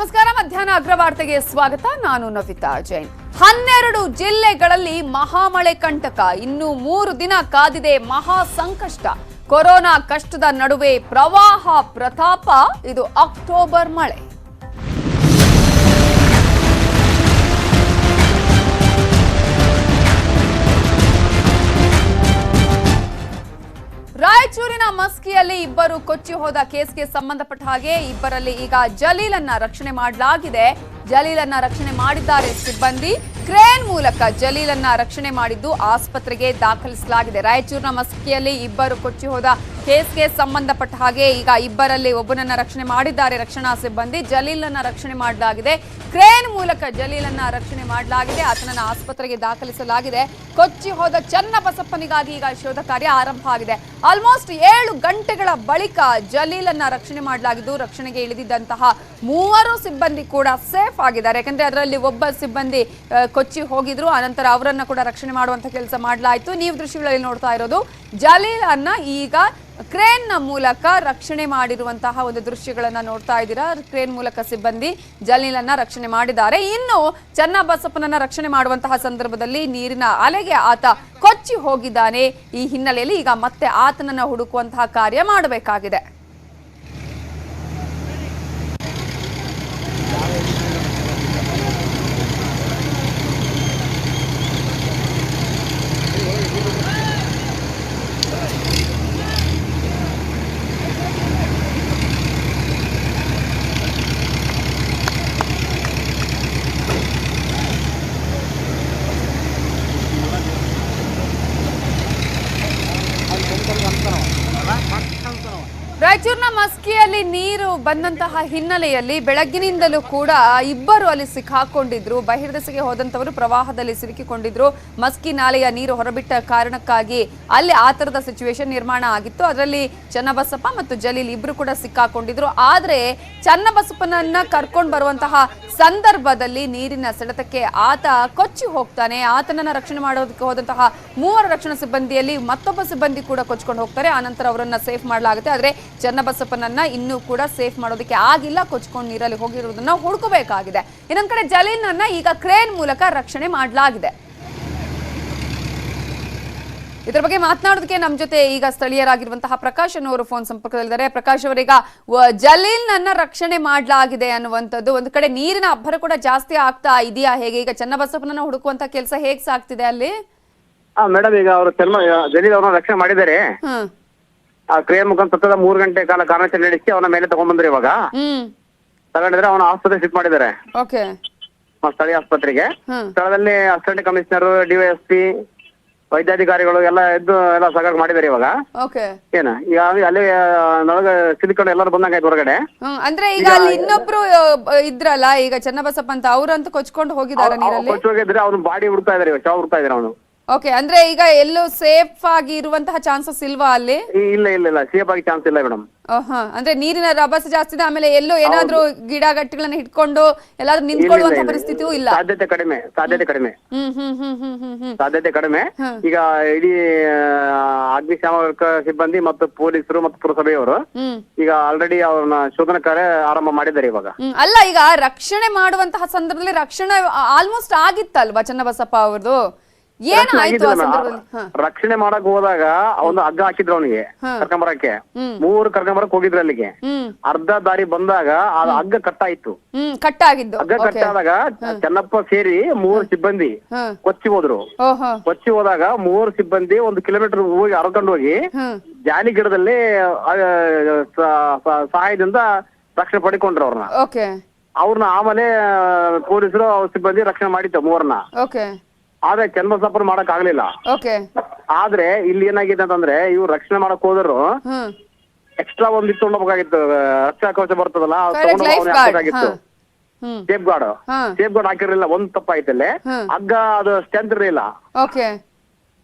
ನಮಸ್ಕಾರ, ಮಧ್ಯಾಹ್ನ ಅಗ್ರವಾರ್ತೆಗೆ ಸ್ವಾಗತ. ನಾನು ನವಿತಾ ಜೈನ್. ಹನ್ನೆರಡು ಜಿಲ್ಲೆಗಳಲ್ಲಿ ಮಹಾಮಳೆ ಕಂಟಕ. ಇನ್ನು ಮೂರು ದಿನ ಕಾದಿದೆ ಮಹಾ ಸಂಕಷ್ಟ. ಕೊರೋನಾ ಕಷ್ಟದ ನಡುವೆ ಪ್ರವಾಹ, ಪ್ರತಾಪ. ಇದು ಅಕ್ಟೋಬರ್ ಮಳೆ. ರಾಯಚೂರಿನ ಮಸ್ಕಿಯಲ್ಲಿ ಇಬ್ಬರು ಕೊಚ್ಚಿ ಹೋದ ಕೇಸ್ಗೆ ಸಂಬಂಧಪಟ್ಟ ಹಾಗೆ ಇಬ್ಬರಲ್ಲಿ ಈಗ ಜಲೀಲನ್ನ ರಕ್ಷಣೆ ಮಾಡಲಾಗಿದೆ. ಜಲೀಲನ್ನ ರಕ್ಷಣೆ ಮಾಡಿದ್ದಾರೆ ಸಿಬ್ಬಂದಿ. ಕ್ರೇನ್ ಮೂಲಕ ಜಲೀಲನ್ನ ರಕ್ಷಣೆ ಮಾಡಿದ್ದು ಆಸ್ಪತ್ರೆಗೆ ದಾಖಲಿಸಲಾಗಿದೆ. ರಾಯಚೂರಿನ ಮಸ್ಕಿಯಲ್ಲಿ ಇಬ್ಬರು ಕೊಚ್ಚಿ ಹೋದ ಕೇಸ್ಗೆ ಸಂಬಂಧಪಟ್ಟ ಹಾಗೆ ಈಗ ಇಬ್ಬರಲ್ಲಿ ಒಬ್ಬನನ್ನ ರಕ್ಷಣೆ ಮಾಡಿದ್ದಾರೆ ರಕ್ಷಣಾ ಸಿಬ್ಬಂದಿ. ಜಲೀಲನ್ನ ರಕ್ಷಣೆ ಮಾಡಲಾಗಿದೆ. ಕ್ರೇನ್ ಮೂಲಕ ಜಲೀಲನ್ನ ರಕ್ಷಣೆ ಮಾಡಲಾಗಿದೆ. ಆತನನ್ನ ಆಸ್ಪತ್ರೆಗೆ ದಾಖಲಿಸಲಾಗಿದೆ. ಕೊಚ್ಚಿ ಹೋದ ಚನ್ನಬಸಪ್ಪನಿಗಾಗಿ ಈಗ ಶೋಧ ಕಾರ್ಯ ಆರಂಭ ಆಗಿದೆ. ಆಲ್ಮೋಸ್ಟ್ ಏಳು ಗಂಟೆಗಳ ಬಳಿಕ ಜಲೀಲನ್ನ ರಕ್ಷಣೆ ಮಾಡಲಾಗಿದ್ದು, ರಕ್ಷಣೆಗೆ ಇಳಿದಿದ್ದಂತಹ ಮೂವರು ಸಿಬ್ಬಂದಿ ಕೂಡ ಸೇಫ್ ಆಗಿದ್ದಾರೆ. ಯಾಕಂದ್ರೆ ಅದರಲ್ಲಿ ಒಬ್ಬ ಸಿಬ್ಬಂದಿ ಕೊಚ್ಚಿ ಹೋಗಿದ್ರು. ಅನಂತರ ಅವರನ್ನ ಕೂಡ ರಕ್ಷಣೆ ಮಾಡುವಂತ ಕೆಲಸ ಮಾಡಲಾಯಿತು. ನೀವು ದೃಶ್ಯಗಳಲ್ಲಿ ನೋಡ್ತಾ ಇರೋದು ಜಲೀಲನ್ನ ಈಗ ಕ್ರೇನ್ನ ಮೂಲಕ ರಕ್ಷಣೆ ಮಾಡಿರುವಂತಹ ಒಂದು ದೃಶ್ಯಗಳನ್ನ ನೋಡ್ತಾ ಇದ್ದೀರಾ. ಕ್ರೇನ್ ಮೂಲಕ ಸಿಬ್ಬಂದಿ ಜಲೀಲನ್ನ ರಕ್ಷಣೆ ಮಾಡಿದ್ದಾರೆ. ಇನ್ನು ಚನ್ನಬಸಪ್ಪನನ್ನ ರಕ್ಷಣೆ ಮಾಡುವಂತಹ ಸಂದರ್ಭದಲ್ಲಿ ನೀರಿನ ಅಲೆಗೆ ಆತ ಕೊಚ್ಚಿ ಹೋಗಿದ್ದಾನೆ. ಈ ಹಿನ್ನೆಲೆಯಲ್ಲಿ ಈಗ ಮತ್ತೆ ಆತನನ್ನ ಹುಡುಕುವಂತಹ ಕಾರ್ಯ ಮಾಡಬೇಕಾಗಿದೆ. ರಾಯಚೂರಿನ ಮಸ್ಕಿಯಲ್ಲಿ ನೀರು ಬಂದಂತಹ ಹಿನ್ನೆಲೆಯಲ್ಲಿ ಬೆಳಗ್ಗಿನಿಂದಲೂ ಕೂಡ ಇಬ್ಬರು ಅಲ್ಲಿ ಸಿಕ್ಕಾಕೊಂಡಿದ್ರು. ಬಹಿರ್ದೆಸೆಗೆ ಹೋದಂತವರು ಪ್ರವಾಹದಲ್ಲಿ ಸಿಲುಕಿಕೊಂಡಿದ್ರು. ಮಸ್ಕಿ ನಾಲೆಯ ನೀರು ಹೊರಬಿಟ್ಟ ಕಾರಣಕ್ಕಾಗಿ ಅಲ್ಲಿ ಆ ಥರದ ಸಿಚುವೇಶನ್ ನಿರ್ಮಾಣ ಆಗಿತ್ತು. ಅದರಲ್ಲಿ ಚನ್ನಬಸಪ್ಪ ಮತ್ತು ಜಲೀಲ್ ಇಬ್ರು ಕೂಡ ಸಿಕ್ಕಾಕೊಂಡಿದ್ರು. ಆದರೆ ಚನ್ನಬಸಪ್ಪನನ್ನ ಕರ್ಕೊಂಡು ಬರುವಂತಹ ಸಂದರ್ಭದಲ್ಲಿ ನೀರಿನ ಸೆಳೆತಕ್ಕೆ ಆತ ಕೊಚ್ಚಿ ಹೋಗ್ತಾನೆ. ಆತನನ್ನ ರಕ್ಷಣೆ ಮಾಡೋದಕ್ಕೆ ಹೋದಂತಹ ಮೂವರು ರಕ್ಷಣಾ ಸಿಬ್ಬಂದಿಯಲ್ಲಿ ಮತ್ತೊಬ್ಬ ಸಿಬ್ಬಂದಿ ಕೂಡ ಕೊಚ್ಕೊಂಡು ಹೋಗ್ತಾರೆ. ಆನಂತರ ಅವರನ್ನ ಸೇಫ್ ಮಾಡಲಾಗುತ್ತೆ. ಆದ್ರೆ ಚನ್ನಬಸಪ್ಪನನ್ನ ಇನ್ನೂ ಕೂಡ ಸೇಫ್ ಮಾಡೋದಕ್ಕೆ ಆಗಿಲ್ಲ. ಕೊಚ್ಕೊಂಡು ನೀರಲ್ಲಿ ಹೋಗಿರೋದನ್ನ ಹುಡುಕಬೇಕಾಗಿದೆ. ಇನ್ನೊಂದ್ ಕಡೆ ಜಲೀಲ್ನನ್ನ ಈಗ ಕ್ರೇನ್ ಮೂಲಕ ರಕ್ಷಣೆ ಮಾಡಲಾಗಿದೆ. ಇದ್ರ ಬಗ್ಗೆ ಮಾತನಾಡೋದಕ್ಕೆ ನಮ್ಮ ಜೊತೆ ಈಗ ಸ್ಥಳೀಯರಾಗಿರುವಂತಹ ಪ್ರಕಾಶ್ ಅನ್ನೋರು ಫೋನ್ ಸಂಪರ್ಕದಲ್ಲಿದ್ದಾರೆ. ಪ್ರಕಾಶ್ ಅವರೀಗ ಜಲೀಲ್ ಜಲೀಲ್ನನ್ನ ರಕ್ಷಣೆ ಮಾಡಲಾಗಿದೆ ಅನ್ನುವಂಥದ್ದು ಒಂದ್ ಕಡೆ ನೀರಿನ ಅಬ್ಬರ ಕೂಡ ಜಾಸ್ತಿ ಆಗ್ತಾ ಇದೆಯಾ? ಹೇಗೆ ಈಗ ಚನ್ನಬಸಪ್ಪನನ್ನ ಹುಡುಕುವಂತ ಕೆಲಸ ಹೇಗ್ ಸಾಗ್ತಿದೆ ಅಲ್ಲಿ? ಮೇಡಮ್ ಈಗ ಅವರು ಜಲೀಲ್ ಅವ್ರನ್ನ ರಕ್ಷಣೆ ಮಾಡಿದ್ದಾರೆ. ಹ್ಮ್ ಆ ಕ್ರಿಯೆ ಮುಖಾಂತರ ಸತತ ಮೂರು ಗಂಟೆ ಕಾಲ ಕಾರ್ಯಾಚರಣೆ ನಡೆಸಿ ಅವನ ಮೇಲೆ ತಗೊಂಡ್ಬಂದ್ರೆ ಇವಾಗ. ಹ್ಮ್. ತಗೊಂಡಿದ್ರೆ ಅವನ ಆಸ್ಪತ್ರೆ ಶಿಫ್ಟ್ ಮಾಡಿದ್ದಾರೆ. ಓಕೆ. ಆ ಸ್ಥಳೀಯ ಆಸ್ಪತ್ರೆಗೆ. ಹ್ಮ್. ಸ್ಥಳದಲ್ಲಿ ಅಸಿಸ್ಟೆಂಟ್ ಕಮಿಷನರ್ ಡಿವೈಎಸ್ಪಿ ವೈದ್ಯಾಧಿಕಾರಿಗಳು ಎಲ್ಲ ಇದ್ದು ಎಲ್ಲ ಸಹಕಾರ ಮಾಡಿದ್ದಾರೆ ಇವಾಗ. ಓಕೆ. ಏನ? ಈಗ ಅಲ್ಲಿ- ಸಿಲುಕೊಂಡು ಎಲ್ಲರೂ ಬಂದಂಗಾಯ್ತು ಹೊರಗಡೆ. ಹ್ಮ್. ಅಂದ್ರೆ ಈಗ ಅಲ್ಲಿ ಇನ್ನೊಬ್ರು ಆ, ಬ- ಇದ್ರಲ್ಲ ಈಗ ಚನ್ನಬಸಪ್ಪ ಅಂತ ಅವ್ರಂತ ಕೊಚ್ಕೊಂಡು ಹೋಗಿದ್ದಾರೆ ನೀರಲ್ಲಿ? ಕೊಚ್ಚೋಗಿದ್ರೆ ಅವ್ನು ಬಾಡಿ ಹುಡ್ತಾ ಇದಾರೆ ಇವಾಗ, ಚಾವ್ ಹುಡ್ತಾ ಇದಾರೆ ಅವನು. ಓಕೆ ಅಂದ್ರೆ ಈಗ ಎಲ್ಲೂ ಸೇಫ್ ಆಗಿ ಇರುವಂತಹ ಚಾನ್ಸಸ್ ಇಲ್ವಾ ಅಲ್ಲಿ? ಇಲ್ಲ ಇಲ್ಲ ಇಲ್ಲ ಸೇಫ್ ಆಗಿ ಚಾನ್ಸ್ ಇಲ್ಲ ಮೇಡಮ್. ಅಂದ್ರೆ ನೀರಿನ ರಭಸ ಜಾಸ್ತಿ ಇದೆ ಆಮೇಲೆ ಎಲ್ಲೋ ಏನಾದ್ರೂ ಗಿಡ ಗಟ್ಟಿಗಳನ್ನ ಹಿಡ್ಕೊಂಡು ಎಲ್ಲಾದ್ರೂ ನಿಂತ್ಕೊಳ್ಳುವಂತ ಪರಿಸ್ಥಿತಿಯೂ ಇಲ್ಲ. ಸಾಧ್ಯತೆ ಕಡಿಮೆ ಸಾಧ್ಯತೆ ಕಡಿಮೆ. ಹ್ಮ್ ಹ್ಮ್ ಹ್ಮ್ ಹ್ಮ್ ಹ್ಮ್ ಹ್ಮ್. ಸಾಧ್ಯತೆ ಕಡಿಮೆ. ಈಗ ಇಡೀ ಆಗ್ನಿ ಅಗ್ನಿಶಾಮಕ ಸಿಬ್ಬಂದಿ ಮತ್ತು ಪೊಲೀಸರು ಮತ್ತು ಪುರಸಭೆಯವರು ಈಗ ಆಲ್ರೆಡಿ ಅವ್ರನ್ನ ಶೋಧನಾ ಕಾರ್ಯ ಆರಂಭ ಮಾಡಿದ್ದಾರೆ ಇವಾಗ. ಅಲ್ಲ ಈಗ ರಕ್ಷಣೆ ಮಾಡುವಂತಹ ಸಂದರ್ಭದಲ್ಲಿ ರಕ್ಷಣೆ ಆಲ್ಮೋಸ್ಟ್ ಆಗಿತ್ತಲ್ವಾ ಚನ್ನಬಸಪ್ಪ ಅವ್ರದ್ದು? ಏನಾಯ್ತು ಆ ಸಂದರ್ಭದಲ್ಲಿ? ಹ. ರಕ್ಷಣೆ ಮಾಡಕ್ ಹೋದಾಗ ಅವನು ಹಗ್ಗ ಹಾಕಿದ್ರು ಅವನಿಗೆ ಕರ್ಕಂಬರಕ್ಕೆ. ಮೂರು ಕರ್ಕೊಂಬರಕ್ ಹೋಗಿದ್ರು ಅಲ್ಲಿಗೆ. ಹ್ಮ್. ಅರ್ಧ ದಾರಿ ಬಂದಾಗ ಆ ಹಗ್ಗ ಕಟ್ಟಾಯ್ತು. ಹ್ಮ್ ಕಟ್ಟಾಗಿದ್ದು. ಹಗ್ಗ ಓಕೆ. ಕಟ್ಟಾದಾಗ ಚೆನ್ನಪ್ಪ ಸೇರಿ ಮೂರು ಸಿಬ್ಬಂದಿ ಕೊಚ್ಚಿ ಹೋದ್ರು. ಓಹೋ. ಕೊಚ್ಚಿ ಹೋದಾಗ ಮೂರು ಸಿಬ್ಬಂದಿ ಒಂದು ಕಿಲೋಮೀಟರ್ ಹೋಗಿ ಹರ್ಕೊಂಡು ಹೋಗಿ ಹ್ಮ್ ಜಾಲಿ ಗಿಡದಲ್ಲಿ ಆ, ಸ- ಸ- ಸಹಾಯದಿಂದ ರಕ್ಷಣೆ ಪಡ್ಕೊಂಡ್ರು ಅವ್ರನ್ನ. ಓಕೆ. ಅವ್ರನ್ನ ಆಮೇಲೆ ಪೊಲೀಸರು ಅವ್ರ ಸಿಬ್ಬಂದಿ ರಕ್ಷಣೆ ಮಾಡಿತ್ತು ಮೂವರನ್ನ. ಓಕೆ. ಆದ್ರೆ ಚನ್ನಬಸಪ್ಪನ ಮಾಡಕ್ ಆಗ್ಲಿಲ್ಲ. ಓಕೆ ಆದ್ರೆ ಇಲ್ಲಿ ಏನಾಗಿದೆ ಅಂತಂದ್ರೆ ಇವ್ರು ರಕ್ಷಣೆ ಮಾಡಕ್ ಹೋದ್ರು. ಹ್ಮ್. ಎಕ್ಸ್ಟ್ರಾ ಒಂದ್ ಇತ್ತು ಹೋಗ್ಬೇಕಾಗಿತ್ತು ರಕ್ಷಾ ಕವಚ ಬರ್ತದಲ್ಲ ಅದ್ ಕರೆಕ್ಟ್ ತಗೊಂಡು ಲೈಫ್ ಅವ್ನೇ ಗಾರ್ಡ್ ಹಾಕ್ಬೇಕಾಗಿತ್ತು ಹ್ಮ್. ಸೇಫ್ ಗಾರ್ಡ್ ಹಾ. ಸೇಫ್ ಗಾರ್ಡ್ ಹಾಕಿರ್ಲಿಲ್ಲ ಒಂದ್ ತಪ್ಪಾಯ್ತಲ್ಲೇ. ಹ್ಮ್. ಹಗ್ಗ ಅದು ಸ್ಟ್ರೆಂತ್ ಇರಲಿಲ್ಲ. ಓಕೆ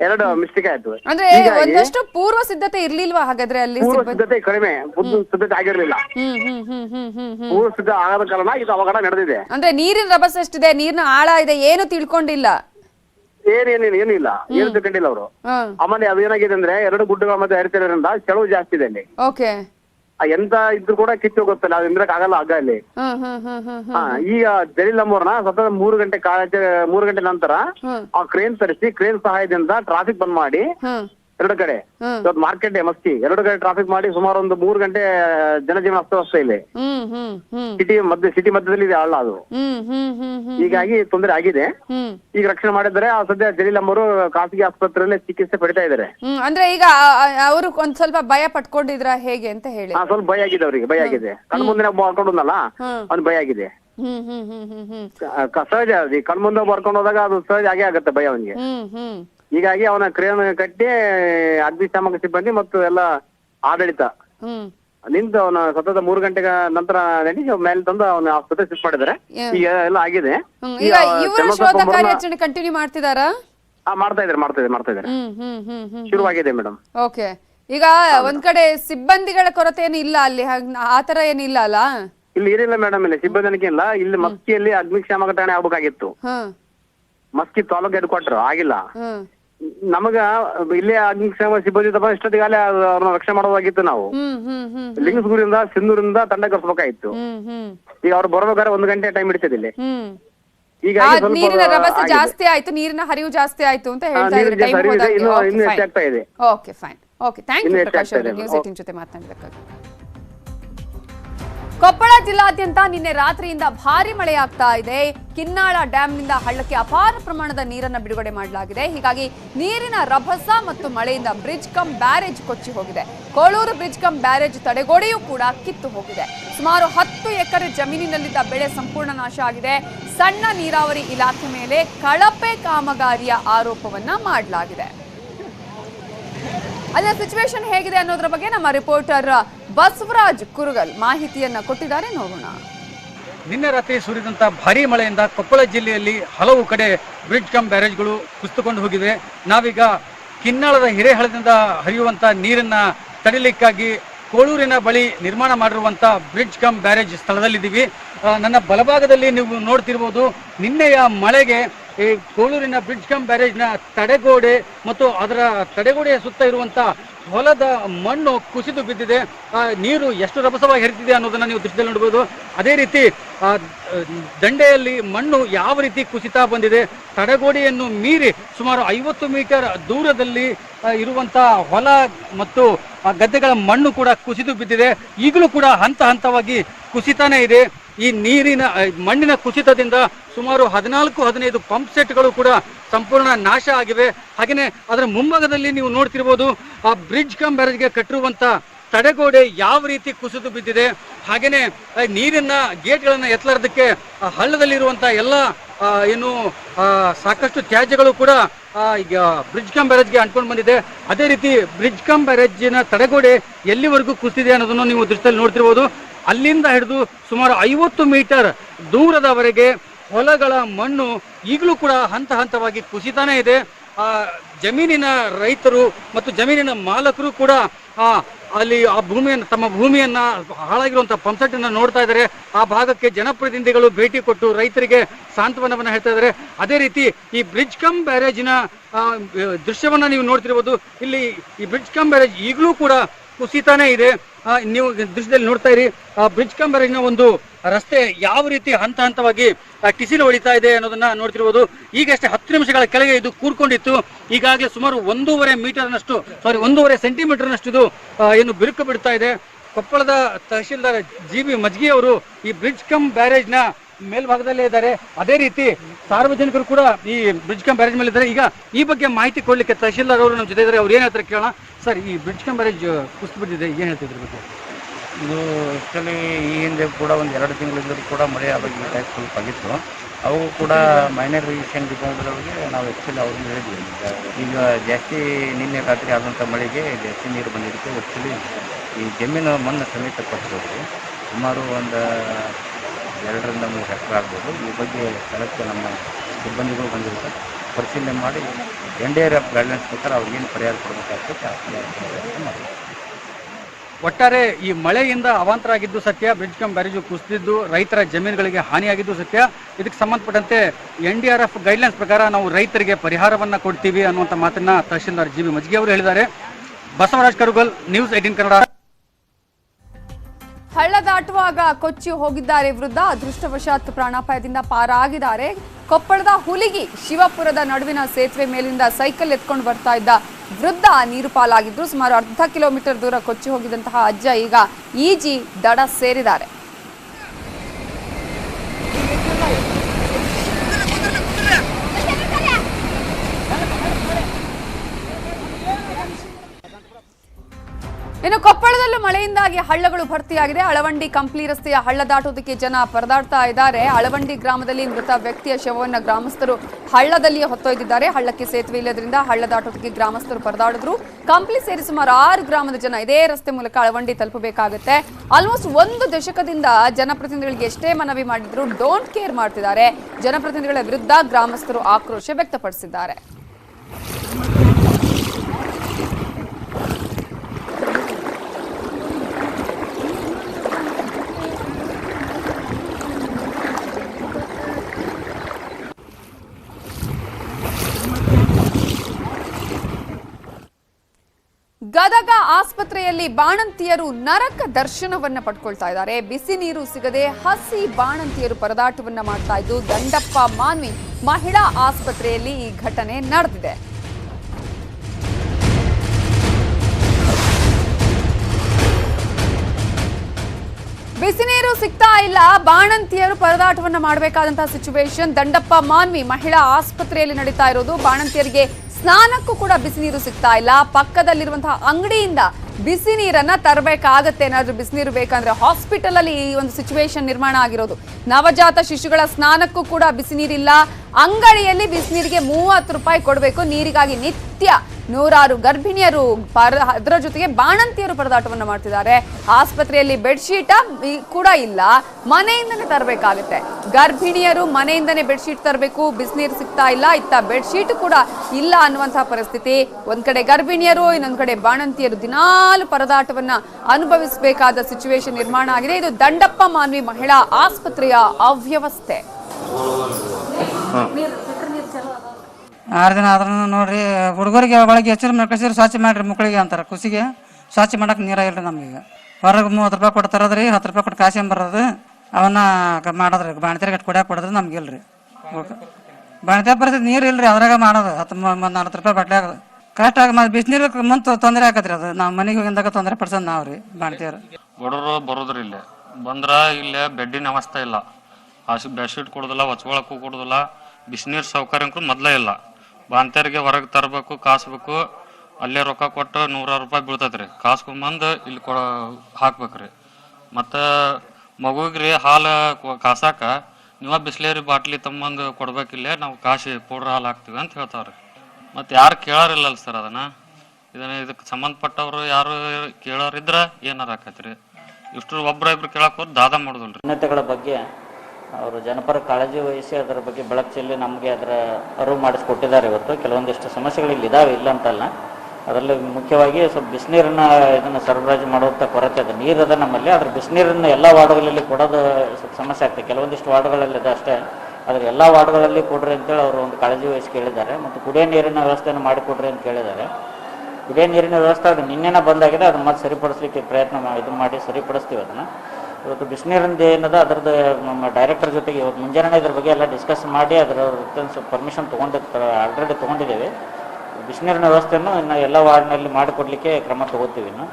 ಎರಡು ಮಿಸ್ಟೇಕ್ ಆಯ್ತು. ಅಂದ್ರೆ ಹೀಗಾಗಿ ಒಂದಷ್ಟು ಪೂರ್ವ ಸಿದ್ಧತೆ ಇರ್ಲಿಲ್ವಾ ಹಾಗಾದ್ರೆ ಅಲ್ಲಿ ಪೂರ್ವ ಸಿಬ್ಬಂದಿ? ಸಿದ್ಧತೆ ಕಡಿಮೆ ಪೂರ್ವ ಸಿದ್ಧತೆ ಆಗಿರ್ಲಿಲ್ಲ. ಹ್ಮ್ ಹ್ಮ್ ಹ್ಮ್ ಹ್ಮ್ ಹ್ಮ್ ಹ್ಮ್. ಪೂರ್ವ ಸಿದ್ಧ ಆಗದ ಕಾರಣ ಇದು ಅವಘಡ ನಡೆದಿದೆ. ಅಂದ್ರೆ ನೀರಿನ ರಭಸ ಎಷ್ಟಿದೆ ನೀರಿನ ಆಳ ಇದೆ ಏನು ತಿಳ್ಕೊಂಡಿಲ್ಲ. ಏನೇನೇನು ಏನು ಇಲ್ಲ ಏನು ತಿಳ್ಕೊಂಡಿಲ್ಲ ಅವರು. ಆಮೇಲೆ ಅದು ಏನಾಗಿದೆ ಅಂದ್ರೆ ಎರಡು ಗುಡ್ಡಗಳ ಮಧ್ಯೆ ಹರಿತಿರೋದ್ರಿಂದ ಸೆಳವು ಜಾಸ್ತಿ ಇದೆ ಅಲ್ಲಿ. ಓಕೆ. ಆ ಎಂತ ಇದ್ರು ಕೂಡ ಕಿತ್ತು ಗೊತ್ತಲ್ಲ ಅದು ಇಂದ್ರಕ್ ಆಗಲ್ಲ ಹಗ್ಗ ಅಲ್ಲಿ. ಹಾ ಈಗ ಜಲೀಲ್ ನಮ್ಮವ್ರನ್ನ ಸತತ ಮೂರು ಗಂಟೆ ಕಾಲ ಮೂರು ಗಂಟೆ ನಂತರ ಆ ಕ್ರೇನ್ ತರಿಸಿ ಕ್ರೇನ್ ಸಹಾಯದಿಂದ ಟ್ರಾಫಿಕ್ ಬಂದ್ ಮಾಡಿ ಹ್ಮ್ ಎರಡು ಕಡೆ. ಇವತ್ತು ಮಾರ್ಕೆಟ್ ಮಸ್ತಿ ಎರಡು ಕಡೆ ಟ್ರಾಫಿಕ್ ಮಾಡಿ ಸುಮಾರು ಒಂದು ಮೂರು ಗಂಟೆ ಜನಜೀವನ ಅಸ್ತವ್ಯಸ್ತ ಇಲ್ಲಿ. ಸಿಟಿ ಮಧ್ಯ ಸಿಟಿ ಮಧ್ಯದಲ್ಲಿ ಇದೆ ಹಳ್ಳ ಅದು. ಹೀಗಾಗಿ ತೊಂದರೆ ಆಗಿದೆ. ಈಗ ರಕ್ಷಣೆ ಮಾಡಿದ್ರೆ ಆ ಸದ್ಯ ಜಲೀಲ್ ಅಮ್ಮರು ಖಾಸಗಿ ಆಸ್ಪತ್ರೆಯಲ್ಲಿ ಚಿಕಿತ್ಸೆ ಪಡಿತಾ ಇದ್ದಾರೆ. ಅಂದ್ರೆ ಈಗ ಅವರು ಒಂದ್ ಸ್ವಲ್ಪ ಭಯ ಪಟ್ಕೊಂಡಿದ್ರ ಹೇಗೆ ಅಂತ ಹೇಳಿ. ಸ್ವಲ್ಪ ಭಯ ಆಗಿದೆ ಅವರಿಗೆ ಭಯ ಆಗಿದೆ. ಕಣ್ ಮುಂದೆ ಬರ್ಕೊಂಡಲ್ಲ ಹ್ಮ್. ಅವ್ನ್ ಭಯ ಆಗಿದೆ. ಸಹಜ ಕಣ್ ಮುಂದೆ ಬರ್ಕೊಂಡು ಹೋದಾಗ ಅದು ಸಹಜ ಆಗೇ ಆಗುತ್ತೆ ಭಯ ಅವನಿಗೆ. ಹೀಗಾಗಿ ಅವನ ಕ್ರೇನ್ ಕಟ್ಟಿ ಅಗ್ನಿಶಾಮಕ ಸಿಬ್ಬಂದಿ ಮತ್ತು ಎಲ್ಲ ಆಡಳಿತ. ನಿಂತು ಅವನ ಸತತ ಮೂರು ಗಂಟೆಗ ನಂತರ ನಡಿ ಮೇಲೆ ತಂದು ಅವನ ಆಸ್ಪತ್ರೆ ಶಿಫ್ಟ್ ಮಾಡಿದ್ದಾರೆ. ಈಗ ಎಲ್ಲ ಆಗಿದೆ. ಕಾರ್ಯಾಚರಣೆ ಕಂಟಿನ್ಯೂ ಮಾಡ್ತಿದಾರ? ಮಾಡ್ತಾ ಇದ್ದಾರೆ ಮಾಡ್ತಾ ಇದ್ದಾರೆ ಮಾಡ್ತಾ ಇದ್ದಾರೆ. ಶುರುವಾಗಿದೆ ಮೇಡಮ್ ಓಕೆ ಈಗ ಒಂದ್ ಕಡೆ ಸಿಬ್ಬಂದಿಗಳ ಕೊರತೆ ಏನು ಇಲ್ಲ ಅಲ್ಲಿ? ಆತರ ಏನಿಲ್ಲ ಅಲ್ಲ? ಇಲ್ಲಿ ಏನಿಲ್ಲ ಮೇಡಮ್ ಇಲ್ಲಿ ಸಿಬ್ಬಂದಿ ಇಲ್ಲ. ಇಲ್ಲಿ ಮಸ್ಕಿಯಲ್ಲಿ ಅಗ್ನಿಶಾಮಕ ಠಾಣೆ ಆಗ್ಬೇಕಾಗಿತ್ತು. ಮಸ್ಕಿ ತಾಲೂಕು ಹೆಡ್ ಕ್ವಾರ್ಟರ್ ಆಗಿಲ್ಲ ನಮಗ ಇಲ್ಲೇ ಅಗ್ನಿಶಾಮಕ ಸಿಬ್ಬಂದಿ ತಪ್ಪ ಅಲ್ಲೇ ಅವ್ರನ್ನ ರಕ್ಷಣೆ ಮಾಡೋದಾಗಿತ್ತು ನಾವು. ಲಿಂಗಸೂರಿಂದ ಸಿಂಧೂರಿಂದ ತಂಡ ಕರ್ಸ್ಬೇಕಾಗಿತ್ತು. ಈಗ ಅವ್ರು ಬರ್ಬೇಕಾದ್ರೆ ಒಂದು ಗಂಟೆ ಟೈಮ್ ಇಡ್ತದೆ ಇಲ್ಲಿ. ಈಗ ನೀರಿನ ರಭಸ ಜಾಸ್ತಿ ಆಯ್ತು ನೀರಿನ ಹರಿವು ಜಾಸ್ತಿ ಆಯ್ತು ಅಂತ ಹೇಳ್ತಾ ಹೋದಂಗೆ ಇನ್ನು ಹೆಚ್ಚಾಗ್ತಾ ಇದೆ. Okay fine okay thank you Prakash ಅವರೇ ನ್ಯೂಸ್ ಏಟಿನ್ ಜೊತೆ ಮಾತನಾಡಿದ್ದಕ್ಕಾಗಿ ಕೊಪ್ಪಳ ಜಿಲ್ಲಾದ್ಯಂತ ನಿನ್ನೆ ರಾತ್ರಿಯಿಂದ ಭಾರಿ ಮಳೆಯಾಗ್ತಾ ಇದೆ. ಕಿನ್ನಾಳ ಡ್ಯಾಂನಿಂದ ಹಳ್ಳಕ್ಕೆ ಅಪಾರ ಪ್ರಮಾಣದ ನೀರನ್ನು ಬಿಡುಗಡೆ ಮಾಡಲಾಗಿದೆ. ಹೀಗಾಗಿ ನೀರಿನ ರಭಸ ಮತ್ತು ಮಳೆಯಿಂದ ಬ್ರಿಡ್ಜ್ ಕಮ್ ಬ್ಯಾರೇಜ್ ಕೊಚ್ಚಿ ಹೋಗಿದೆ. ಕೋಳೂರು ಬ್ರಿಡ್ಜ್ ಕಮ್ ಬ್ಯಾರೇಜ್ ತಡೆಗೋಡೆಯೂ ಕೂಡ ಕಿತ್ತು ಹೋಗಿದೆ. ಸುಮಾರು ಹತ್ತು ಎಕರೆ ಜಮೀನಿನಲ್ಲಿದ್ದ ಬೆಳೆ ಸಂಪೂರ್ಣ ನಾಶ ಆಗಿದೆ. ಸಣ್ಣ ನೀರಾವರಿ ಇಲಾಖೆ ಮೇಲೆ ಕಳಪೆ ಕಾಮಗಾರಿಯ ಆರೋಪವನ್ನ ಮಾಡಲಾಗಿದೆ. ಅಲ್ಲಿ ಸಿಚುವೇಶನ್ ಹೇಗಿದೆ ಅನ್ನೋದ್ರ ಬಗ್ಗೆ ನಮ್ಮ ರಿಪೋರ್ಟರ್ ಬಸವರಾಜ್ ಕುರುಗಲ್ ಮಾಹಿತಿಯನ್ನ ಕೊಟ್ಟಿದ್ದಾರೆ, ನೋಡೋಣ. ನಿನ್ನೆ ರಾತ್ರಿ ಸುರಿದಂತ ಭಾರಿ ಮಳೆಯಿಂದ ಕೊಪ್ಪಳ ಜಿಲ್ಲೆಯಲ್ಲಿ ಹಲವು ಕಡೆ ಬ್ರಿಡ್ಜ್ ಕಮ್ ಬ್ಯಾರೇಜ್ಗಳು ಕುಸಿದುಕೊಂಡು ಹೋಗಿವೆ. ನಾವೀಗ ಕಿನ್ನಾಳದ ಹಿರೇಹಳದಿಂದ ಹರಿಯುವಂತ ನೀರನ್ನ ತಡಿಲಿಕ್ಕಾಗಿ ಕೋಳೂರಿನ ಬಳಿ ನಿರ್ಮಾಣ ಮಾಡಿರುವಂತ ಬ್ರಿಡ್ಜ್ ಕಮ್ ಬ್ಯಾರೇಜ್ ಸ್ಥಳದಲ್ಲಿದ್ದೀವಿ. ನನ್ನ ಬಲಭಾಗದಲ್ಲಿ ನೀವು ನೋಡ್ತಿರ್ಬೋದು, ನಿನ್ನೆಯ ಮಳೆಗೆ ಈ ಕೋಳೂರಿನ ಬ್ರಿಡ್ಜ್ ಕಮ್ ಬ್ಯಾರೇಜ್ನ ತಡೆಗೋಡೆ ಮತ್ತು ಅದರ ತಡೆಗೋಡೆಯ ಸುತ್ತ ಇರುವಂತ ಹೊಲದ ಮಣ್ಣು ಕುಸಿದು ಬಿದ್ದಿದೆ. ನೀರು ಎಷ್ಟು ರಭಸವಾಗಿ ಹರಿತಿದೆ ಅನ್ನೋದನ್ನ ನೀವು ದೃಶ್ಯದಲ್ಲಿ ನೋಡಬಹುದು ಅದೇ ರೀತಿ ದಂಡೆಯಲ್ಲಿ ಮಣ್ಣು ಯಾವ ರೀತಿ ಕುಸಿತಾ ಬಂದಿದೆ, ತಡೆಗೋಡೆಯನ್ನು ಮೀರಿ ಸುಮಾರು ಐವತ್ತು ಮೀಟರ್ ದೂರದಲ್ಲಿ ಇರುವಂಥ ಹೊಲ ಮತ್ತು ಗದ್ದೆಗಳ ಮಣ್ಣು ಕೂಡ ಕುಸಿದು ಬಿದ್ದಿದೆ. ಈಗಲೂ ಕೂಡ ಹಂತ ಹಂತವಾಗಿ ಕುಸಿತಾನೇ ಇದೆ. ಈ ನೀರಿನ ಮಣ್ಣಿನ ಕುಸಿತದಿಂದ ಸುಮಾರು ಹದಿನಾಲ್ಕು, ಹದಿನೈದು ಪಂಪ್ ಸೆಟ್ಗಳು ಕೂಡ ಸಂಪೂರ್ಣ ನಾಶ ಆಗಿವೆ. ಹಾಗೆಯೇ ಅದರ ಮುಂಭಾಗದಲ್ಲಿ ನೀವು ನೋಡ್ತಿರ್ಬೋದು, ಆ ಬ್ರಿಡ್ಜ್ ಕಮ್ ಬ್ಯಾರೇಜ್ಗೆ ಕಟ್ಟಿರುವಂತ ತಡೆಗೋಡೆ ಯಾವ ರೀತಿ ಕುಸಿದು ಬಿದ್ದಿದೆ. ಹಾಗೇನೆ, ಆ, ನೀರಿನ ಗೇಟ್ಗಳನ್ನ ಎತ್ತಲಾರ್ದಕ್ಕೆ ಹಳ್ಳದಲ್ಲಿರುವಂತ ಎಲ್ಲ ಏನು ಸಾಕಷ್ಟು ತ್ಯಾಜ್ಯಗಳು ಕೂಡ ಈಗ ಬ್ರಿಡ್ಜ್ ಕಮ್ ಬ್ಯಾರೇಜ್ಗೆ ಅಂಟ್ಕೊಂಡು ಬಂದಿದೆ. ಅದೇ ರೀತಿ ಬ್ರಿಡ್ಜ್ ಕಮ್ ಬ್ಯಾರೇಜಿನ ತಡೆಗೋಡೆ ಎಲ್ಲಿವರೆಗೂ ಕುಸಿದಿದೆ ಅನ್ನೋದನ್ನು ನೀವು ದೃಶ್ಯದಲ್ಲಿ ನೋಡ್ತಿರ್ಬೋದು. ಅಲ್ಲಿಂದ ಹಿಡಿದು ಸುಮಾರು ಐವತ್ತು ಮೀಟರ್ ದೂರದವರೆಗೆ ಹೊಲಗಳ ಮಣ್ಣು ಈಗಲೂ ಕೂಡ ಹಂತ ಹಂತವಾಗಿ ಕುಸಿತಾನೆ ಇದೆ. ಆ, ಜಮೀನಿನ ರೈತರು ಮತ್ತು ಜಮೀನಿನ ಮಾಲಕರು ಕೂಡ, ಆ, ಅಲ್ಲಿ ಆ ಭೂಮಿಯನ್ನು, ತಮ್ಮ ಭೂಮಿಯನ್ನ ಹಾಳಾಗಿರುವಂತಹ ಪಂಪ್ಸೆಟ್ಟನ್ನು ನೋಡ್ತಾ ಇದ್ದಾರೆ. ಆ ಭಾಗಕ್ಕೆ ಜನಪ್ರತಿನಿಧಿಗಳು ಭೇಟಿ ಕೊಟ್ಟು ರೈತರಿಗೆ ಸಾಂತ್ವನವನ್ನ ಹೇಳ್ತಾ ಇದ್ದಾರೆ. ಅದೇ ರೀತಿ ಈ ಬ್ರಿಡ್ಜ್ ಕಮ್ ಬ್ಯಾರೇಜಿನ ದೃಶ್ಯವನ್ನ ನೀವು ನೋಡ್ತಿರ್ಬೋದು. ಇಲ್ಲಿ ಈ ಬ್ರಿಡ್ಜ್ ಕಮ್ ಬ್ಯಾರೇಜ್ ಈಗಲೂ ಕೂಡ ಕುಸಿತಾನೇ ಇದೆ. ನೀವು ದೃಶ್ಯದಲ್ಲಿ ನೋಡ್ತಾ ಇರಿ. ಬ್ರಿಡ್ಜ್ ಕಮ್ ಬ್ಯಾರೇಜ್ನ ಒಂದು ರಸ್ತೆ ಯಾವ ರೀತಿ ಹಂತ ಹಂತವಾಗಿ ಟಿಸಿಲು ಹೊಡಿತಾ ಇದೆ ಅನ್ನೋದನ್ನ ನೋಡ್ತಿರ್ಬೋದು. ಈಗಷ್ಟೇ ಹತ್ತು ನಿಮಿಷಗಳ ಕೆಳಗೆ ಇದು ಕೂರ್ಕೊಂಡಿತ್ತು. ಈಗಾಗಲೇ ಸುಮಾರು ಒಂದೂವರೆ ಮೀಟರ್ನಷ್ಟು ಸಾರಿ ಒಂದೂವರೆ ಸೆಂಟಿಮೀಟರ್ನಷ್ಟು ಇದು ಏನು ಬಿರುಕು ಬಿಡ್ತಾ ಇದೆ. ಕೊಪ್ಪಳದ ತಹಶೀಲ್ದಾರ್ ಜಿ ಬಿ ಮಜ್ಗಿ ಅವರು ಈ ಬ್ರಿಡ್ಜ್ ಕಮ್ ಬ್ಯಾರೇಜ್ನ ಮೇಲ್ಭಾಗದಲ್ಲೇ ಇದ್ದಾರೆ. ಅದೇ ರೀತಿ ಸಾರ್ವಜನಿಕರು ಕೂಡ ಈ ಬ್ರಿಡ್ಜ್ ಕಂ ಬ್ಯಾರೇಜ್ ಮೇಲೆ ಇದ್ದಾರೆ ಈಗ ಈ ಬಗ್ಗೆ ಮಾಹಿತಿ ಕೊಡ್ಲಿಕ್ಕೆ ತಹಶೀಲ್ದಾರ್ ಅವರು ನಮ್ಮ ಜೊತೆ ಇದ್ದಾರೆ ಅವ್ರು ಏನು ಹೇಳ್ತಾರೆ ಕೇಳೋಣ. ಸರ್, ಈ ಬ್ರಿಡ್ಜ್ ಕಂ ಬ್ಯಾರೇಜ್ ಕುಸ್ತು ಬಿದ್ದಿದೆ ಏನ್ ಹೇಳ್ತಿದ್ರು ಬಗ್ಗೆ? ಇದು ಆ್ಯಕ್ಚುಲಿ ಈ ಹಿಂದೆ ಕೂಡ ಒಂದು ಎರಡು ತಿಂಗಳಿಂದ ಕೂಡ ಮಳೆ ಆಗಿ ಟೈಪ್ ಸ್ವಲ್ಪ ಆಗಿತ್ತು. ಅವು ಕೂಡ ಮೈನರ್ ಇರಿಗೇಷನ್ ಡಿಪಾರ್ಟ್ಮೆಂಟ್ಗಳಿಗೆ ನಾವು ಆ್ಯಕ್ಚುಲಿ ಅವ್ರನ್ನ ಹೇಳಿದ್ವಿ. ಈಗ ಜಾಸ್ತಿ ನಿನ್ನೆ ರಾತ್ರಿ ಆದಂಥ ಮಳೆಗೆ ಜಾಸ್ತಿ ನೀರು ಬಂದಿದ್ದಕ್ಕೆ ಆ್ಯಕ್ಚುಲಿ ಈ ಜಮೀನು ಮಣ್ಣು ಸಮೇತ ಕೊಟ್ಟಿರೋದು. ಸುಮಾರು ಒಂದು ಎರಡರಿಂದ ಮೂರು ಹೆಕ್ಟರ್ ಆಗ್ಬೋದು. ಈ ಬಗ್ಗೆ ಸ್ಥಳಕ್ಕೆ ನಮ್ಮ ಸಿಬ್ಬಂದಿಗಳು ಬಂದಿರುತ್ತೆ. ಪರಿಶೀಲನೆ ಮಾಡಿ N D R F guidelines ಪ್ರಕಾರ ಅವ್ರಿಗೇನು ಪರಿಹಾರ ಕೊಡಬೇಕಾಗ್ತದೆ ಒಟ್ಟಾರೆ ಈ ಮಳೆಯಿಂದ ಅವಾಂತರ ಆಗಿದ್ದು ಸತ್ಯ, ಬ್ರಿಡ್ಜ್ ಕಂ ಬ್ಯಾರೇಜು ಕುಸಿದಿದ್ದು, ರೈತರ ಜಮೀನುಗಳಿಗೆ ಹಾನಿಯಾಗಿದ್ದು ಸತ್ಯ. ಇದಕ್ಕೆ ಸಂಬಂಧಪಟ್ಟಂತೆ N D R F guidelines ಪ್ರಕಾರ ನಾವು ರೈತರಿಗೆ ಪರಿಹಾರವನ್ನ ಕೊಡ್ತೀವಿ ಅನ್ನುವಂಥ ಮಾತನ್ನ ತಹಶೀಲ್ದಾರ್ ಜಿ ಬಿ ಮಜ್ಗಿ ಅವರು ಹೇಳಿದ್ದಾರೆ. Basavaraj Karugal news eighteen Kannada. ಹಳ್ಳ ದಾಟುವಾಗ ಕೊಚ್ಚಿ ಹೋಗಿದ್ದಾರೆ ವೃದ್ಧ ಅದೃಷ್ಟವಶಾತ್ ಪ್ರಾಣಾಪಾಯದಿಂದ ಪಾರಾಗಿದ್ದಾರೆ. ಕೊಪ್ಪಳದ ಹುಲಿಗಿ ಶಿವಪುರದ ನಡುವಿನ ಸೇತುವೆ ಮೇಲಿಂದ ಸೈಕಲ್ ಎತ್ಕೊಂಡು ಬರ್ತಾ ಇದ್ದ ವೃದ್ಧ ನೀರು ಪಾಲಾಗಿದ್ರು ಸುಮಾರು ಅರ್ಧ ಕಿಲೋಮೀಟರ್ ದೂರ ಕೊಚ್ಚಿ ಹೋಗಿದಂತಹ ಅಜ್ಜ ಈಗ ಈಜಿ ದಡ ಸೇರಿದ್ದಾರೆ. ಇನ್ನು ಕೊಪ್ಪಳದಲ್ಲೂ ಮಳೆಯಿಂದಾಗಿ ಹಳ್ಳಗಳು ಭರ್ತಿಯಾಗಿದೆ. ಅಳವಂಡಿ ಕಂಪ್ಲಿ ರಸ್ತೆಯ ಹಳ್ಳ ದಾಟೋದಕ್ಕೆ ಜನ ಪರದಾಡ್ತಾ ಇದ್ದಾರೆ. ಅಳವಂಡಿ ಗ್ರಾಮದಲ್ಲಿ ಮೃತ ವ್ಯಕ್ತಿಯ ಶವವನ್ನು ಗ್ರಾಮಸ್ಥರು ಹಳ್ಳದಲ್ಲಿಯೇ ಹೊತ್ತೊಯ್ದಿದ್ದಾರೆ. ಹಳ್ಳಕ್ಕೆ ಸೇತುವೆ ಇಲ್ಲದ್ರಿಂದ ಹಳ್ಳ ದಾಟೋದಕ್ಕೆ ಗ್ರಾಮಸ್ಥರು ಪರದಾಡಿದ್ರು. ಕಂಪ್ಲಿ ಸೇರಿ ಸುಮಾರು ಆರು ಗ್ರಾಮದ ಜನ ಇದೇ ರಸ್ತೆ ಮೂಲಕ ಅಳವಂಡಿ ತಲುಪಬೇಕಾಗುತ್ತೆ. ಆಲ್ಮೋಸ್ಟ್ ಒಂದು ದಶಕದಿಂದ ಜನಪ್ರತಿನಿಧಿಗಳಿಗೆ ಎಷ್ಟೇ ಮನವಿ ಮಾಡಿದ್ರು ಡೋಂಟ್ ಕೇರ್ ಮಾಡ್ತಿದ್ದಾರೆ. ಜನಪ್ರತಿನಿಧಿಗಳ ವಿರುದ್ಧ ಗ್ರಾಮಸ್ಥರು ಆಕ್ರೋಶ ವ್ಯಕ್ತಪಡಿಸಿದ್ದಾರೆ. ಆಸ್ಪತ್ರೆಯಲ್ಲಿ ಬಾಣಂತಿಯರು ನರಕ ದರ್ಶನವನ್ನ ಪಡ್ಕೊಳ್ತಾ ಇದ್ದಾರೆ. ಬಿಸಿ ನೀರು ಸಿಗದೆ ಹಸಿ ಬಾಣಂತಿಯರು ಪರದಾಟವನ್ನ ಮಾಡ್ತಾ ಇದ್ದು, ದಂಡಪ್ಪ ಮಾನ್ವಿ ಮಹಿಳಾ ಆಸ್ಪತ್ರೆಯಲ್ಲಿ ಈ ಘಟನೆ ನಡೆದಿದೆ. ಬಿಸಿ ನೀರು ಸಿಗ್ತಾ ಇಲ್ಲ, ಬಾಣಂತಿಯರು ಪರದಾಟವನ್ನ ಮಾಡಬೇಕಾದಂತಹ ಸಿಚುವೇಶನ್ ದಂಡಪ್ಪ ಮಾನ್ವಿ ಮಹಿಳಾ ಆಸ್ಪತ್ರೆಯಲ್ಲಿ ನಡೀತಾ ಇರೋದು. ಬಾಣಂತಿಯರಿಗೆ ಸ್ನಾನಕ್ಕೂ ಕೂಡ ಬಿಸಿ ನೀರು ಸಿಗ್ತಾ ಇಲ್ಲ. ಪಕ್ಕದಲ್ಲಿರುವಂತಹ ಅಂಗಡಿಯಿಂದ ಬಿಸಿ ನೀರನ್ನ ತರಬೇಕಾಗತ್ತೆ. ಏನಾದ್ರೂ ಬಿಸಿ ನೀರು ಬೇಕಂದ್ರೆ ಹಾಸ್ಪಿಟಲ್ ಅಲ್ಲಿ ಈ ಒಂದು ಸಿಚುವೇಶನ್ ನಿರ್ಮಾಣ ಆಗಿರೋದು. ನವಜಾತ ಶಿಶುಗಳ ಸ್ನಾನಕ್ಕೂ ಕೂಡ ಬಿಸಿ ನೀರಿಲ್ಲ. ಅಂಗಡಿಯಲ್ಲಿ ಬಿಸಿ ನೀರಿಗೆ ಮೂವತ್ತು ರೂಪಾಯಿ ಕೊಡಬೇಕು. ನೀರಿಗಾಗಿ ನಿತ್ಯ ನೂರಾರು ಗರ್ಭಿಣಿಯರು ಅದರ ಜೊತೆಗೆ ಬಾಣಂತಿಯರು ಪರದಾಟವನ್ನು ಮಾಡ್ತಿದ್ದಾರೆ. ಆಸ್ಪತ್ರೆಯಲ್ಲಿ ಬೆಡ್ಶೀಟ ಕೂಡ ಇಲ್ಲ. ಮನೆಯಿಂದನೇ ತರಬೇಕಾಗುತ್ತೆ. ಗರ್ಭಿಣಿಯರು ಮನೆಯಿಂದನೇ ಬೆಡ್ಶೀಟ್ ತರಬೇಕು, ಬಿಸಿನೀರು ಸಿಗ್ತಾ ಇಲ್ಲ, ಇತ್ತ ಬೆಡ್ಶೀಟ್ ಕೂಡ ಇಲ್ಲ ಅನ್ನುವಂತಹ ಪರಿಸ್ಥಿತಿ. ಒಂದ್ ಕಡೆ ಗರ್ಭಿಣಿಯರು, ಇನ್ನೊಂದ್ ಕಡೆ ಬಾಣಂತಿಯರು ದಿನಾಲು ಪರದಾಟವನ್ನ ಅನುಭವಿಸಬೇಕಾದ ಸಿಚುವೇಶನ್ ನಿರ್ಮಾಣ ಆಗಿದೆ. ಇದು ದಂಡಪ್ಪ ಮಾನ್ವಿ ಮಹಿಳಾ ಆಸ್ಪತ್ರೆಯ ಅವ್ಯವಸ್ಥೆ. ಆರು ದಿನ ಆದ್ರೂ ನೋಡ್ರಿ, ಹುಡುಗರಿಗೆ ಒಳಗೆ ಹೆಚ್ಚು ಕಳ್ಸಿದ್ರೆ ಸ್ವಚ್ಛ ಮಾಡ್ರಿ ಮಕ್ಕಳಿಗೆ ಅಂತಾರೆ, ಖುಷಿಗೆ. ಸ್ವಚ್ಛ ಮಾಡಕ್ಕೆ ನೀರಾಗಿಲ್ರಿ ನಮಗೆ ಹೊರಗೆ ಮೂವತ್ತು ರೂಪಾಯಿ ಕೊಡ್ತಾರದ್ರಿ ತರೋದ್ರಿ, ಹತ್ತು ರೂಪಾಯಿ ಕೊಟ್ಟು ಕಾಸಿ ಬರೋದು ಅವನ್ನ ಮಾಡಿದ್ರಿ ಬಾಣತಿರ ಗಟ್ಟು ಕುಡಿಯಾಕ ಕೊಡೋದು ನಮ್ಗೆ ಇಲ್ರಿ. ಬಾಣತಿಯ ಪರಿಸ್ಥಿತಿ ನೀರು ಇಲ್ರಿ, ಅದ್ರಾಗ ಮಾಡೋದು, ಹತ್ತು ನಲ್ವತ್ತು ರೂಪಾಯಿ ಬಟ್ಲೆ ಆಗೋದು. ಕರೆಕ್ಟ್ ಆಗಿ ಮತ್ತೆ ಬಿಸಿನೀರು ಮುಂದೆ ತೊಂದರೆ ಆಕತ್ರಿ ಅದು. ನಾವು ಮನೆಗೆ ಹೋಗಿಂದಾಗ ತೊಂದರೆ ಪಡ್ಸೋದು ನಾವು ರೀ ಬಾಣತಿಯರು. ಬಡವರು ಬರೋದ್ರಿ ಇಲ್ಲೇ. ಬಂದ್ರ ಇಲ್ಲೇ ಬೆಡ್ಡಿನ ಅವಸ್ಥೆ ಇಲ್ಲ. ಆ ಬೆಡ್ಶೀಟ್ ಕೊಡೋದಿಲ್ಲ, ಹೊಚ್ಕೊಳಕ್ಕೂ ಕೊಡೋದಿಲ್ಲ, ಬಿಸಿನೀರು ಸೌಕರ್ಯಕ್ಕೂ ಮೊದಲೇ ಇಲ್ಲ. ಬಾಂತೇರಿಗೆ ಹೊರಗೆ ತರಬೇಕು, ಕಾಸ್ಬೇಕು. ಅಲ್ಲೇ ರೊಕ್ಕ ಕೊಟ್ಟು ನೂರಾರು ರೂಪಾಯಿ ಬೀಳ್ತೈತ್ರಿ ಕಾಸ್ಕೊಂಬಂದು ಇಲ್ಲಿ ಕೊ ಹಾಕ್ಬೇಕು ರೀ ಮತ್ತು ಮಗುಗ್ರಿ ಹಾಲು ಕೊ- ಕಾಸಾಕ, ನೀವ ಬಿಸ್ಲೇರಿ ಬಾಟ್ಲಿ ತಮ್ಮಂದು ಕೊಡ್ಬೇಕಿಲ್ಲೇ, ನಾವು ಕಾಸಿ ಪೌಡ್ರ್ ಹಾಲು ಹಾಕ್ತೀವಿ ಅಂತ ಹೇಳ್ತಾವ್ರಿ. ಮತ್ತು ಯಾರು ಕೇಳೋರಿಲ್ಲಲ್ಲ ಸರ್ ಅದನ್ನು? ಇದನ್ನ ಇದಕ್ಕೆ ಸಂಬಂಧಪಟ್ಟವರು ಯಾರು ಕೇಳೋರಿದ್ರೆ ಏನಾರು ಆಕೈತ್ರಿ. ಇಷ್ಟು ಒಬ್ರ ಇಬ್ರು ಕೇಳಕ್ಕೆ ಹೋದ್ ದಾದ ಮಾಡೋದಲ್ರಿ. ಉನ್ನತಗಳ ಬಗ್ಗೆ ಅವರು ಜನಪರ ಕಾಳಜಿ ವಹಿಸಿ ಅದರ ಬಗ್ಗೆ ಬೆಳಕು ಚೆಲ್ಲಿ ನಮಗೆ ಅದರ ಅರಿವು ಮಾಡಿಸ್ಕೊಟ್ಟಿದ್ದಾರೆ ಇವತ್ತು. ಕೆಲವೊಂದಿಷ್ಟು ಸಮಸ್ಯೆಗಳು ಇಲ್ಲಿ ಇದಾವೆ ಇಲ್ಲ ಅಂತಲ್ಲ. ಅದರಲ್ಲಿ ಮುಖ್ಯವಾಗಿ ಸ್ವಲ್ಪ ಬಿಸಿನೀರನ್ನ ಇದನ್ನು ಸರಬರಾಜು ಮಾಡುವಂಥ ಕೊರತೆ ಅದು. ನೀರದ ನಮ್ಮಲ್ಲಿ ಅದ್ರ ಬಿಸಿನೀರನ್ನು ಎಲ್ಲ ವಾರ್ಡ್ಗಳಲ್ಲಿ ಕೊಡೋದು ಸ್ವಲ್ಪ ಸಮಸ್ಯೆ ಆಗ್ತದೆ. ಕೆಲವೊಂದಿಷ್ಟು ವಾರ್ಡ್ಗಳಲ್ಲಿ ಇದೆ ಅಷ್ಟೇ. ಆದರೆ ಎಲ್ಲ ವಾರ್ಡ್ಗಳಲ್ಲಿ ಕೊಡ್ರಿ ಅಂತೇಳಿ ಅವರು ಒಂದು ಕಾಳಜಿ ವಹಿಸಿ ಕೇಳಿದ್ದಾರೆ. ಮತ್ತು ಕುಡಿಯೋ ನೀರಿನ ವ್ಯವಸ್ಥೆಯನ್ನು ಮಾಡಿಕೊಡ್ರಿ ಅಂತ ಕೇಳಿದ್ದಾರೆ. ಕುಡಿಯೋ ನೀರಿನ ವ್ಯವಸ್ಥೆ ಅದು ನಿನ್ನೆನೇ ಬಂದಾಗಿದೆ, ಅದನ್ನು ಮತ್ತೆ ಸರಿಪಡಿಸ್ಲಿಕ್ಕೆ ಪ್ರಯತ್ನ ಇದು ಮಾಡಿ ಸರಿಪಡಿಸ್ತೀವಿ ಅದನ್ನು. ಇವತ್ತು ಬಿಸಿನೀರಿಂದ ಏನದ ಅದ್ರದ್ದು, ನಮ್ಮ ಡೈರೆಕ್ಟರ್ ಜೊತೆಗೆ ಇವತ್ತು ಮುಂಜಾನೆ ಇದ್ರ ಬಗ್ಗೆ ಎಲ್ಲ ಡಿಸ್ಕಸ್ ಮಾಡಿ ಅದರ ಪರ್ಮಿಷನ್ ತೊಗೊಂಡಿರ್ತಾರೆ ಆಲ್ರೆಡಿ ತೊಗೊಂಡಿದ್ದೇವೆ. ಬಿಸಿನೀರಿನ ವ್ಯವಸ್ಥೆಯನ್ನು ಇನ್ನು ಎಲ್ಲ ವಾರ್ಡ್ನಲ್ಲಿ ಮಾಡಿಕೊಡ್ಲಿಕ್ಕೆ ಕ್ರಮ ತಗೋತೀವಿ ಇನ್ನು.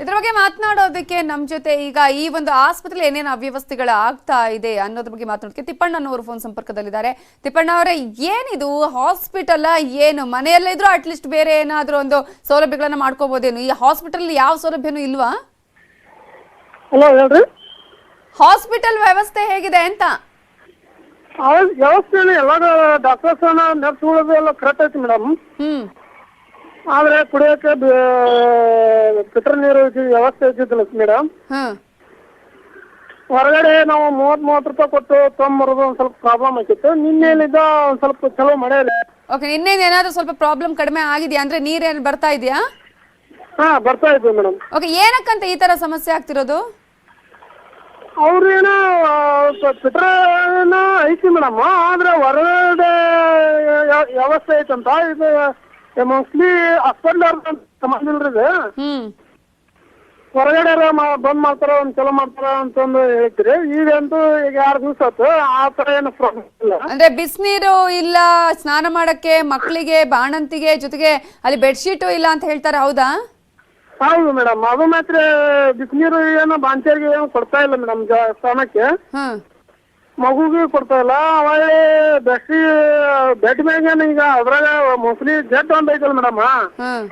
ಇದ್ರ ಬಗ್ಗೆ ಮಾತನಾಡೋದಕ್ಕೆ ನಮ್ ಜೊತೆ ಈಗ ಈ ಒಂದು ಆಸ್ಪತ್ರೆ ಏನೇನು ಅವ್ಯವಸ್ಥೆಗಳು ಆಗ್ತಾ ಇದೆ ಅನ್ನೋದ್ರ ಬಗ್ಗೆ ಮಾತನಾಡೋದಕ್ಕೆ ತಿಪ್ಪಣ್ಣನವರು ಫೋನ್ ಸಂಪರ್ಕದಲ್ಲಿದ್ದಾರೆ. ತಿಪ್ಪಣ್ಣ ಅವರೇ ಏನಿದು? ಹಾಸ್ಪಿಟಲ್ ಏನು? ಮನೆಯಲ್ಲೇ ಇದ್ರು ಅಟ್ಲೀಸ್ಟ್ ಬೇರೆ ಏನಾದ್ರೂ ಒಂದು ಸೌಲಭ್ಯಗಳನ್ನ ಮಾಡ್ಕೋಬಹುದೇನು ಈ ಹಾಸ್ಪಿಟಲ್ ಯಾವ ಸೌಲಭ್ಯನೂ ಇಲ್ವಾ? ಹಲೋ ಹೇಳ್ರಿ. ಹಾಸ್ಪಿಟಲ್ ವ್ಯವಸ್ಥೆ ಹೇಗಿದೆ ಅಂತ? ವ್ಯವಸ್ಥೆ ಎಲ್ಲ ಡಾಕ್ಟರ್ಸ್ ನರ್ಸ್ಗಳು ಎಲ್ಲ ಕರೆಕ್ಟ್ ಐತಿ ಮೇಡಮ್ ಹ್ಮ್. ಆದ್ರೆ ಕುಡಿಯೋಕೆ ಫಿಲ್ಟರ್ ನೀರು ವ್ಯವಸ್ಥೆ ಇದ್ದಿದ್ದಿಲ್ಲ ಮೇಡಮ್. ಹಾ. ಹೊರಗಡೆ ನಾವು ಮೂವತ್ ಮೂವತ್ ರೂಪಾಯಿ ಕೊಟ್ಟು ತೊಗೊಂಬರೋದು ಒಂದ್ ಸ್ವಲ್ಪ ಪ್ರಾಬ್ಲಮ್ ಆಗಿತ್ತು ನಿನ್ನೆಲಿದ್ದ ಒಂದ್ ಸ್ವಲ್ಪ ಚಲೋ ಮಳೆ ರೀ ಓಕೆ ನಿನ್ನೆ ಏನಾದ್ರೂ ಸ್ವಲ್ಪ ಪ್ರಾಬ್ಲಮ್ ಕಡಿಮೆ ಆಗಿದೆಯಾ? ಅಂದ್ರೆ ನೀರೇನು ಬರ್ತಾ ಇದೆಯಾ? ಹಾ ಬರ್ತಾ ಇದ್ವಿ ಮೇಡಮ್. ಓಕೆ ಏನಕ್ಕಂತ ಈ ತರ ಸಮಸ್ಯೆ ಆಗ್ತಿರೋದು? ಅವ್ರೇನೋ ಫಿಲ್ಟರ್ ಐತಿ ಮೇಡಮ್. ಆದ್ರೆ ಹೊರಗಡೆ ವ್ಯವಸ್ಥೆ ಐತಂತ. ಇದು ಮೋಸ್ಟ್ಲಿ ಹಾಸ್ಪಿಟಲ್ ಸಂಬಂಧ ಇಲ್ರಿ ಇದು ಹ್ಮ್. ಹೊರಗಡೆ ಬಂದ್ ಮಾಡ್ತಾರ ಒಂದ್ ಚಲೋ ಮಾಡ್ತಾರ ಅಂತಂದು ಹೇಳ್ತೀರಿ ಈಗಂತೂ ಈಗ ಎರಡು ದಿವಸ ಆಯ್ತು. ಆ ತರ ಏನು ಪ್ರಾಬ್ಲಮ್ ಇಲ್ಲ. ಅಂದ್ರೆ ಬಿಸಿನೀರು ಇಲ್ಲ ಸ್ನಾನ ಮಾಡಕ್ಕೆ ಮಕ್ಕಳಿಗೆ ಬಾಣಂತಿಗೆ ಜೊತೆಗೆ ಅಲ್ಲಿ ಬೆಡ್ಶೀಟು ಇಲ್ಲ ಅಂತ ಹೇಳ್ತಾರೆ ಹೌದಾ? ಹೌದು ಮೇಡಮ್. ಅದು ಮಾತ್ರ ಬಿಸಿನೀರು ಏನು ಬಾಂಚರಿಗೆ ಏನು ಕೊಡ್ತಾ ಇಲ್ಲ ಮೇಡಮ್ ಸ್ನಾನಕ್ಕೆ. ಹ್ಮ್. ಮಗುಗೆ ಕೊಡ್ತಾ ಇಲ್ಲ. ಒಳ್ಳೆ ಬೆಸ್ಟಿ ಬೆಡ್ ಮ್ಯಾಗೇನು ಈಗ ಅದ್ರಾಗ ಮೊಸಲಿ ಜಡ್ ಒಂದ್ ಐತಲ್ಲ ಮೇಡಮ್ ಹ್ಮ್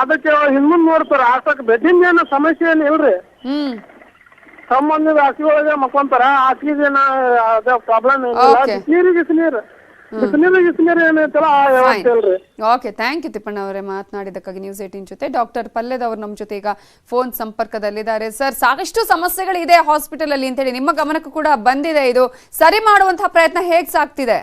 ಅದಕ್ಕೆ ಹಿಂದ್ಮುಂದ್ ನೋಡ್ತಾರ. ಆಸಕ್ ಬೆಡ್ಡಿಂದ ಏನ ಸಮಸ್ಯೆ ಏನ್ ಇಲ್ರಿ. ಹ್ಮ್. ಸಂಬಂಧದ ಹಾಸಿಗೆ ಒಳಗೆ ಮಕ್ಕೊಂತಾರ. ಹಾಸಿಗೆ ಏನ ಅದ ಪ್ರಾಬ್ಲಮ್ ಏನಿಲ್ಲ. ಬಿಸಿನೀರು ಬಿಸಿನೀರು ಓಕೆ ಥ್ಯಾಂಕ್ ಯು ತಿಪ್ಪಣ್ಣ ಅವರೇ ಮಾತನಾಡಿದ್ದಕ್ಕಾಗಿ ನ್ಯೂಸ್ ಏಟಿನ್ ಜೊತೆ. ಡಾಕ್ಟರ್ ಪಲ್ಲೆದ್ ಅವರು ನಮ್ಮ ಜೊತೆ ಈಗ ಫೋನ್ ಸಂಪರ್ಕದಲ್ಲಿದ್ದಾರೆ. ಸರ್ ಸಾಕಷ್ಟು ಸಮಸ್ಯೆಗಳಿದೆ ಹಾಸ್ಪಿಟಲ್ ಅಲ್ಲಿ ಅಂತೇಳಿ. ನಿಮ್ಮ ಗಮನಕ್ಕೂ ಕೂಡ ಬಂದಿದೆ ಇದು. ಸರಿ ಮಾಡುವಂತಹ ಪ್ರಯತ್ನ ಹೇಗ್ ಸಾಗ್ತಿದೆ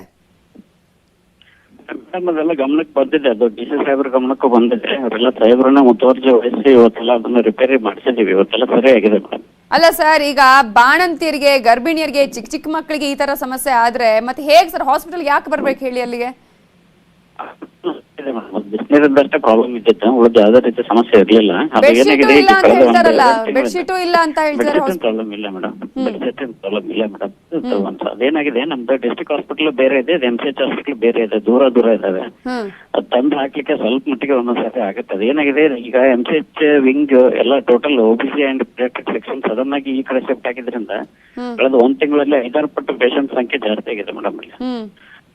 ಅದೆಲ್ಲ ಗಮನಕ್ಕೆ ಬಂದಿದೆ. ಅದು ಡಿ ಸಿ ಸಾಹೇಬ್ರ ಗಮನಕ್ಕೂ ಬಂದಿದೆ. ಅವರೆಲ್ಲ ಸಾಹೇಬ್ರನ್ನ ಮುತುವರ್ಜಿ ವಹಿಸಿ ಇವತ್ತೆಲ್ಲ ಅದನ್ನ ರಿಪೇರಿ ಮಾಡಿಸಿದೀವಿ. ಇವತ್ತೆಲ್ಲ ಸರಿ ಆಗಿದೆ ಮೇಡಮ್ ಅಲ್ಲ ಸರ್, ಈಗ ಬಾಣಂತಿಯರಿಗೆ, ಗರ್ಭಿಣಿಯರಿಗೆ, ಚಿಕ್ಕ ಚಿಕ್ಕ ಮಕ್ಕಳಿಗೆ ಈ ತರ ಸಮಸ್ಯೆ ಆದ್ರೆ ಮತ್ತೆ ಹೇಗೆ ಸರ್ ಹಾಸ್ಪಿಟಲ್ ಯಾಕೆ ಬರ್ಬೇಕು ಹೇಳಿ ಅಲ್ಲಿಗೆ? ಇದೆ ಮೇಡಮ್. ಬಿಸಿನೀರಿಂದಷ್ಟೇ ಪ್ರಾಬ್ಲಮ್ ಇದ್ದಿತ್ತು ಉಳಿದ ಯಾವುದೇ ರೀತಿ ಸಮಸ್ಯೆ ಇರಲಿಲ್ಲ. ಅದು ಬೆಡ್ಶೀಟು ಏನಾಗಿದೆ ಇಲ್ಲ ಅಂತ ಕಳೆದ ಬೆಡ್ಶೀಟು ಇಲ್ಲ ಅಂತ ಹೇಳ್ತಾರೆ ಪ್ರಾಬ್ಲಮ್ ಇಲ್ಲ ಮೇಡಮ್. ಬೆಡ್ಶೀಟಿನ ಪ್ರಾಬ್ಲಮ್ ಇಲ್ಲ ಮೇಡಮ್. ಅದೇನಾಗಿದೆ ನಮ್ದು ಡಿಸ್ಟ್ರಿಕ್ಟ್ ಹಾಸ್ಪಿಟಲ್ ಬೇರೆ ಇದೆ ಎಂ ಸಿ ಎಚ್ ಹಾಸ್ಪಿಟಲ್ ಬೇರೆ ಇದೆ ದೂರ ದೂರ ಇದಾವೆ ಅದು ತಂದು ಹಾಕ್ಲಿಕ್ಕೆ ಸ್ವಲ್ಪ ಮಟ್ಟಿಗೆ ಒಂದೊಂದ್ಸರಿ ಆಗುತ್ತೆ. ಅದೇನಾಗಿದೆ ಈಗ ಎಂ ಸಿ ಎಚ್ ವಿಂಗ್ ಎಲ್ಲ total B C and paediatric section sudden ಆಗಿ ಈ ಕಡೆ ಶಿಫ್ಟ್ ಆಗಿದ್ರಿಂದ ಕಳೆದ ಒಂದ್ ತಿಂಗಳಲ್ಲಿ ಐದಾರು ಪಟ್ಟು ಪೇಷಂಟ್ ಸಂಖ್ಯೆ ಜಾಸ್ತಿ ಆಗಿದೆ ಮೇಡಮ್ ಇಲ್ಲಿ.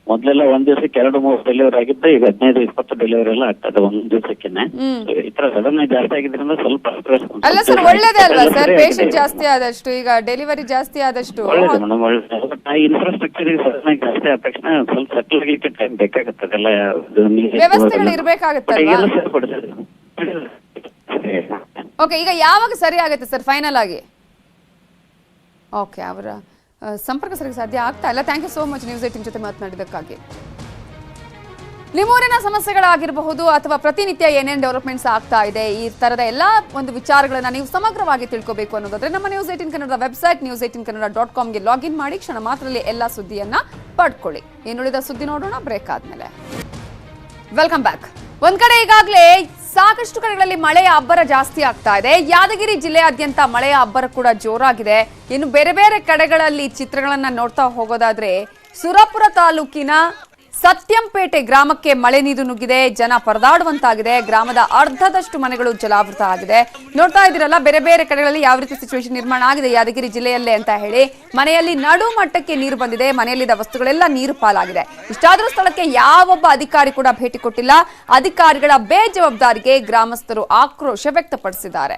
ಮೊದ್ಲೆಲ್ಲ ಒಂದ್ ದಿವಸಕ್ಕೆ ಎರಡು ಮೂರು ಡೆಲಿವರಿ ಆಗಿದ್ದು ಈಗ ಹದಿನೈದು ಇಪ್ಪತ್ತು ಡೆಲಿವರಿ ಎಲ್ಲ ಆಗ್ತದೆ ಒಂದ್ ದಿವಸಕ್ಕೆನೆ. ಈ ತರ ಸಡನ್ ಜಾಸ್ತಿ ಆಗಿದ್ರಿಂದ ಸ್ವಲ್ಪ ಅಲ್ಲ ಸರ್ ಒಳ್ಳೇದೇ ಅಲ್ವಾ ಸರ್ ಪೇಷಂಟ್ ಜಾಸ್ತಿ ಆದಷ್ಟು ಈಗ ಡೆಲಿವರಿ ಜಾಸ್ತಿ ಆದಷ್ಟು. ಒಳ್ಳೇದು ಮೇಡಮ್ ಒಳ್ಳೇದು. ಇನ್ಫ್ರಾಸ್ಟ್ರಕ್ಚರ್ ಸಡನ್ ಆಗಿ ಜಾಸ್ತಿ ಆದ ತಕ್ಷಣ ಸ್ವಲ್ಪ ಸೆಟಲ್ ಆಗ್ಲಿಕ್ಕೆ ಟೈಮ್ ಬೇಕಾಗುತ್ತದೆ ಅದೆಲ್ಲ ವ್ಯವಸ್ಥೆಗಳು ಇರಬೇಕಾಗುತ್ತೆ. ಓಕೆ ಈಗ ಯಾವಾಗ ಸರಿ ಆಗುತ್ತೆ ಸರ್ ಫೈನಲ್ ಆಗಿ? ಓಕೆ ಅವರ ಸಂಪರ್ಕ ಸರಿಗೆ ಸಾಧ್ಯ ಆಗ್ತಾ ಇಲ್ಲ. Thank you so much news eighteen ಜೊತೆ ಮಾತನಾಡಿದ್ದಕ್ಕಾಗಿ. ನಿಮ್ಮೂರಿನ ಸಮಸ್ಯೆಗಳಾಗಿರಬಹುದು ಅಥವಾ ಪ್ರತಿನಿತ್ಯ ಏನೇನು ಡೆವಲಪ್ಮೆಂಟ್ಸ್ ಆಗ್ತಾ ಇದೆ, ಈ ಥರದ ಎಲ್ಲ ಒಂದು ವಿಚಾರಗಳನ್ನು ನೀವು ಸಮಗ್ರವಾಗಿ ತಿಳ್ಕೋಬೇಕು ಅನ್ನೋದಾದ್ರೆ ನಮ್ಮ news eighteen Kannada website news eighteen Kannada dot ಕಾಮ್ಗೆ login ಮಾಡಿ, ಕ್ಷಣ ಮಾತ್ರದಲ್ಲಿ ಎಲ್ಲ ಸುದ್ದಿಯನ್ನು ಪಡ್ಕೊಳ್ಳಿ. ಇನ್ನುಳಿದ ಸುದ್ದಿ ನೋಡೋಣ ಬ್ರೇಕ್ ಆದಮೇಲೆ. ವೆಲ್ಕಮ್ ಬ್ಯಾಕ್ ಒಂದು ಕಡೆ ಈಗಾಗಲೇ ಸಾಕಷ್ಟು ಕಡೆಗಳಲ್ಲಿ ಮಳೆಯ ಅಬ್ಬರ ಜಾಸ್ತಿ ಆಗ್ತಾ ಇದೆ. ಯಾದಗಿರಿ ಜಿಲ್ಲೆಯಾದ್ಯಂತ ಮಳೆಯ ಅಬ್ಬರ ಕೂಡ ಜೋರಾಗಿದೆ. ಇನ್ನು ಬೇರೆ ಬೇರೆ ಕಡೆಗಳಲ್ಲಿ ಚಿತ್ರಗಳನ್ನ ನೋಡ್ತಾ ಹೋಗೋದಾದ್ರೆ ಸುರಪುರ ತಾಲೂಕಿನ ಸತ್ಯಂಪೇಟೆ ಗ್ರಾಮಕ್ಕೆ ಮಳೆ ನೀರು ನುಗ್ಗಿದೆ, ಜನ ಪರದಾಡುವಂತಾಗಿದೆ, ಗ್ರಾಮದ ಅರ್ಧದಷ್ಟು ಮನೆಗಳು ಜಲಾವೃತ ಆಗಿದೆ. ನೋಡ್ತಾ ಇದ್ದೀರಲ್ಲ, ಬೇರೆ ಬೇರೆ ಕಡೆಗಳಲ್ಲಿ ಯಾವ ರೀತಿ ಸಿಚುವೇಶನ್ ನಿರ್ಮಾಣ ಆಗಿದೆ, ಯಾದಗಿರಿ ಜಿಲ್ಲೆಯಲ್ಲೇ ಅಂತ ಹೇಳಿ. ಮನೆಯಲ್ಲಿ ನಡು ಮಟ್ಟಕ್ಕೆ ನೀರು ಬಂದಿದೆ, ಮನೆಯಲ್ಲಿದ್ದ ವಸ್ತುಗಳೆಲ್ಲ ನೀರು ಪಾಲಾಗಿದೆ. ಇಷ್ಟಾದರೂ ಸ್ಥಳಕ್ಕೆ ಯಾವೊಬ್ಬ ಅಧಿಕಾರಿ ಕೂಡ ಭೇಟಿ ಕೊಟ್ಟಿಲ್ಲ. ಅಧಿಕಾರಿಗಳ ಬೇಜವಾಬ್ದಾರಿಗೆ ಗ್ರಾಮಸ್ಥರು ಆಕ್ರೋಶ ವ್ಯಕ್ತಪಡಿಸಿದ್ದಾರೆ.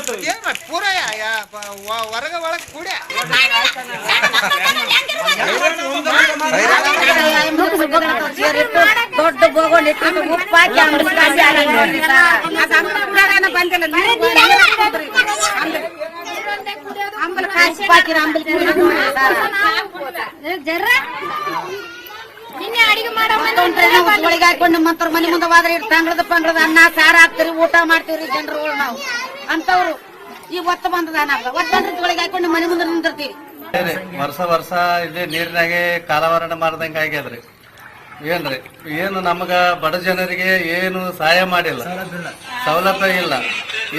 ಕೂಡ್ಯ ಪೂರಯ ಹೊರಗ ಒಳಗ್ ಕೂಡ್ಯ ದೊಡ್ಡ ಬೋಗೊಂಡ್ ಇಟ್ಟು ಉಪ್ಪು ಹಾಕಿ ಅಂಬ್ಲಿ ಕಾಸಿ ಅಂಬಲ್ ಕಾಸಿ ಹಾಕಿರ ಅಂಬಲ್ ನಿನ್ನೆ ಅಡಿಗೆ ಮಾಡೋ ಒಳಗೆ ಹಾಕೊಂಡು ಮಂತ್ರ ಮನೆ ಮುಂದೆ ಹೋದ್ರೆ ಇಟ್ಟು ತಂಗ್ಳದ ಪಂಗ್ಳದ ಅನ್ನ ಸಾರ ಹಾಕ್ತಿರಿ ಊಟ ಮಾಡ್ತೀವ್ರಿ ಜನರುಗಳು ನಾವು. ಅಂತವ್ರು. ಈ ಒತ್ತ ಬಂದದ ನಮ್ಗ ಒತ್ತ ಬಂದ್ರೆ ಹಾಕೊಂಡು ಮನೆ ಮುಂದೆ ನಿಂದಿರ್ತೀವಿ ವರ್ಷ ವರ್ಷ ಇಲ್ಲಿ ನೀರಿನಾಗೆ ಕಾಲವರಣ ಮಾಡ್ದಂಗೆ ಆಗ್ಯದ್ರಿ. ಏನ್ರಿ ಏನು ನಮಗ ಬಡ ಜನರಿಗೆ ಏನು ಸಹಾಯ ಮಾಡಿಲ್ಲ. ಸೌಲಭ್ಯ ಇಲ್ಲ.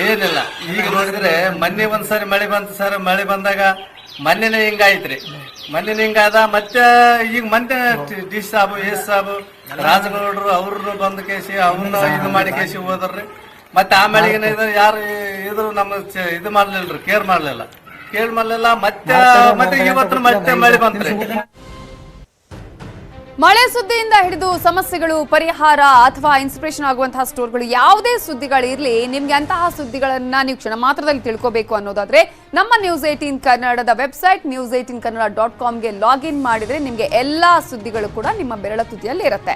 ಏನಿಲ್ಲ. ಈಗ ನೋಡಿದ್ರೆ ಮೊನ್ನೆ ಒಂದ್ಸರಿ ಮಳೆ ಬಂತು ಸರ್. ಮಳೆ ಬಂದಾಗ ಮೊನ್ನೆನೇ ಹಿಂಗಾಯ್ತ್ರಿ. ಹಿಂಗ ಅದ ಮತ್ತೆ ಈಗ ಮೊನ್ನೆ ಡಿ ಸಾಬು ಎಸ್ ಸಾಬು ರಾಜಗೌಡರು ಅವ್ರನ್ನು ಬಂದ ಕೇಸಿ ಅವನ್ನ ಇದು ಮಾಡಿ ಕೇಸಿ ಹೋದ್ರಿ. ಮತ್ತೆ ಆ ಮಳೆಗೆ ಯಾರು ಇದ್ರು ನಮ್ಮ ಇದು ಮಾಡ್ಲಿಲ್ರಿ ಕೇರ್ ಮಾಡ್ಲಿಲ್ಲ. ಕೇರ್ ಮಾಡ್ಲಿಲ್ಲ ಮತ್ತೆ ಮತ್ತೆ ಇವತ್ತು ಮತ್ತೆ ಮಳೆ ಬಂತ್ರಿ. ಮಳೆ ಸುದ್ದಿಯಿಂದ ಹಿಡಿದು ಸಮಸ್ಯೆಗಳು, ಪರಿಹಾರ ಅಥವಾ ಇನ್ಸ್ಪಿರೇಷನ್ ಆಗುವಂತಹ ಸ್ಟೋರ್ಗಳು ಯಾವುದೇ ಸುದ್ದಿಗಳಿರಲಿ, ನಿಮ್ಗೆ ಅಂತಹ ಸುದ್ದಿಗಳನ್ನ ನೀವು ಕ್ಷಣ ಮಾತ್ರದಲ್ಲಿ ತಿಳ್ಕೋಬೇಕು ಅನ್ನೋದಾದ್ರೆ ನಮ್ಮ ನ್ಯೂಸ್ ಏಟೀನ್ ಕನ್ನಡದ website news eighteen Kannada dot ಕಾಮ್ಗೆ login ಮಾಡಿದ್ರೆ ನಿಮಗೆ ಎಲ್ಲಾ ಸುದ್ದಿಗಳು ಕೂಡ ನಿಮ್ಮ ಬೆರಳ ತುದಿಯಲ್ಲಿ ಇರುತ್ತೆ.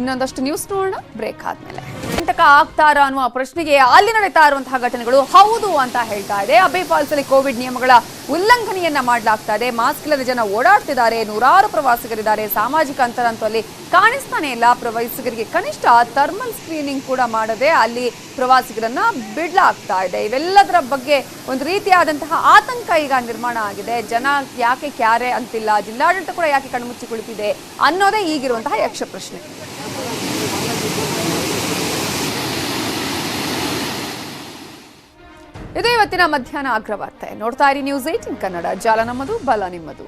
ಇನ್ನೊಂದಷ್ಟು ನ್ಯೂಸ್ ನೋಡೋಣ ಬ್ರೇಕ್ ಆದ್ಮೇಲೆ. ಕಂಟಕ ಆಗ್ತಾರಾ ಅನ್ನುವ ಪ್ರಶ್ನೆಗೆ ಅಲ್ಲಿ ನಡೀತಾ ಇರುವಂತಹ ಘಟನೆಗಳು ಹೌದು ಅಂತ ಹೇಳ್ತಾ ಇದೆ. ಅಬೆ ಫಾಲ್ಸ್ ಅಲ್ಲಿ ಕೋವಿಡ್ ನಿಯಮಗಳ ಉಲ್ಲಂಘನೆಯನ್ನ ಮಾಡಲಾಗ್ತಾ ಇದೆ ಮಾಸ್ಕ್ ಇಲ್ಲದೆ ಜನ ಓಡಾಡ್ತಿದ್ದಾರೆ. ನೂರಾರು ಪ್ರವಾಸಿಗರಿದ್ದಾರೆ. ಸಾಮಾಜಿಕ ಅಂತರ ಅಂತೂ ಅಲ್ಲಿ ಕಾಣಿಸ್ತಾನೆ ಇಲ್ಲ. ಪ್ರವಾಸಿಗರಿಗೆ ಕನಿಷ್ಠ ಥರ್ಮಲ್ ಸ್ಕ್ರೀನಿಂಗ್ ಕೂಡ ಮಾಡದೆ ಅಲ್ಲಿ ಪ್ರವಾಸಿಗರನ್ನ ಬಿಡ್ಲಾಗ್ತಾ ಇದೆ. ಇವೆಲ್ಲದರ ಬಗ್ಗೆ ಒಂದು ರೀತಿಯಾದಂತಹ ಆತಂಕ ಈಗ ನಿರ್ಮಾಣ ಆಗಿದೆ. ಜನ ಯಾಕೆ ಕ್ಯಾರೆ ಅಂತಿಲ್ಲ. ಜಿಲ್ಲಾಡಳಿತ ಕೂಡ ಯಾಕೆ ಕಣ್ಮುಚ್ಚಿ ಕುಳಿತಿದೆ ಅನ್ನೋದೇ ಈಗಿರುವಂತಹ ಯಕ್ಷ ಪ್ರಶ್ನೆ ಇದು ಇವತ್ತಿನ ಮಧ್ಯಾಹ್ನ ಅಗ್ರವಾರ್ತೆ. ನೋಡ್ತಾ ಇರಿ ನ್ಯೂಸ್ ಏಟಿನ್ ಕನ್ನಡ. ಜಾಲ ನಮ್ಮದು ಬಲ ನಿಮ್ಮದು.